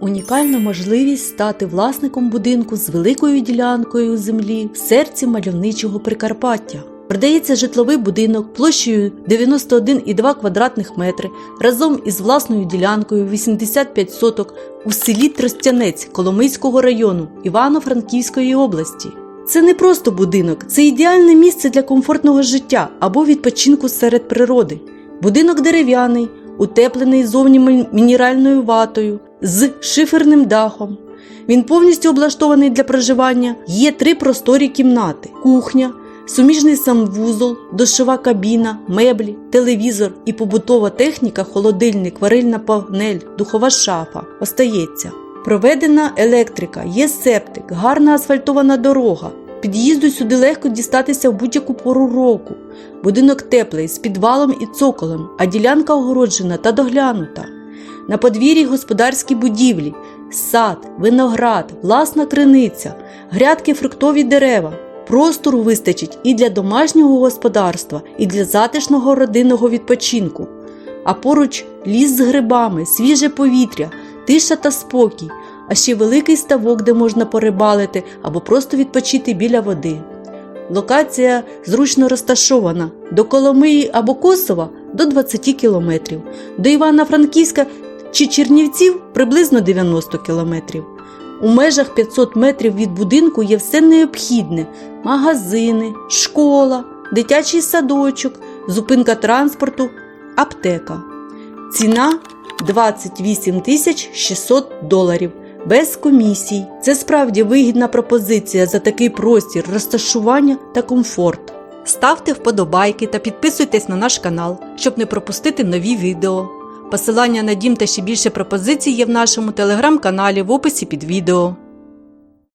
Унікальна можливість стати власником будинку з великою ділянкою землі в серці мальовничого Прикарпаття. Продається житловий будинок площею 91,2 квадратних метри разом із власною ділянкою 85 соток у селі Тростянець Коломийського району Івано-Франківської області. Це не просто будинок, це ідеальне місце для комфортного життя або відпочинку серед природи. Будинок дерев'яний, утеплений зовні мінеральною ватою, з шиферним дахом. Він повністю облаштований для проживання. Є три просторі кімнати: кухня, суміжний санвузол, душова кабіна, меблі, телевізор і побутова техніка, холодильник, варильна панель, духова шафа. Остається. Проведена електрика, є септик, гарна асфальтована дорога. Під'їзду сюди легко дістатися в будь-яку пору року. Будинок теплий, з підвалом і цоколем, а ділянка огороджена та доглянута. На подвір'ї господарські будівлі, сад, виноград, власна криниця, грядки фруктові дерева. Простору вистачить і для домашнього господарства, і для затишного родинного відпочинку. А поруч ліс з грибами, свіже повітря, тиша та спокій, а ще великий ставок, де можна порибалити або просто відпочити біля води. Локація зручно розташована до Коломиї або Косова до 20 кілометрів, до Івано-Франківська чи Чернівців приблизно 90 кілометрів. У межах 500 метрів від будинку є все необхідне: магазини, школа, дитячий садочок, зупинка транспорту, аптека. Ціна 28 тисяч 600 доларів без комісій. Це справді вигідна пропозиція за такий простір, розташування та комфорт. Ставте вподобайки та підписуйтесь на наш канал, щоб не пропустити нові відео. Посилання на дім та ще більше пропозицій є в нашому телеграм-каналі в описі під відео.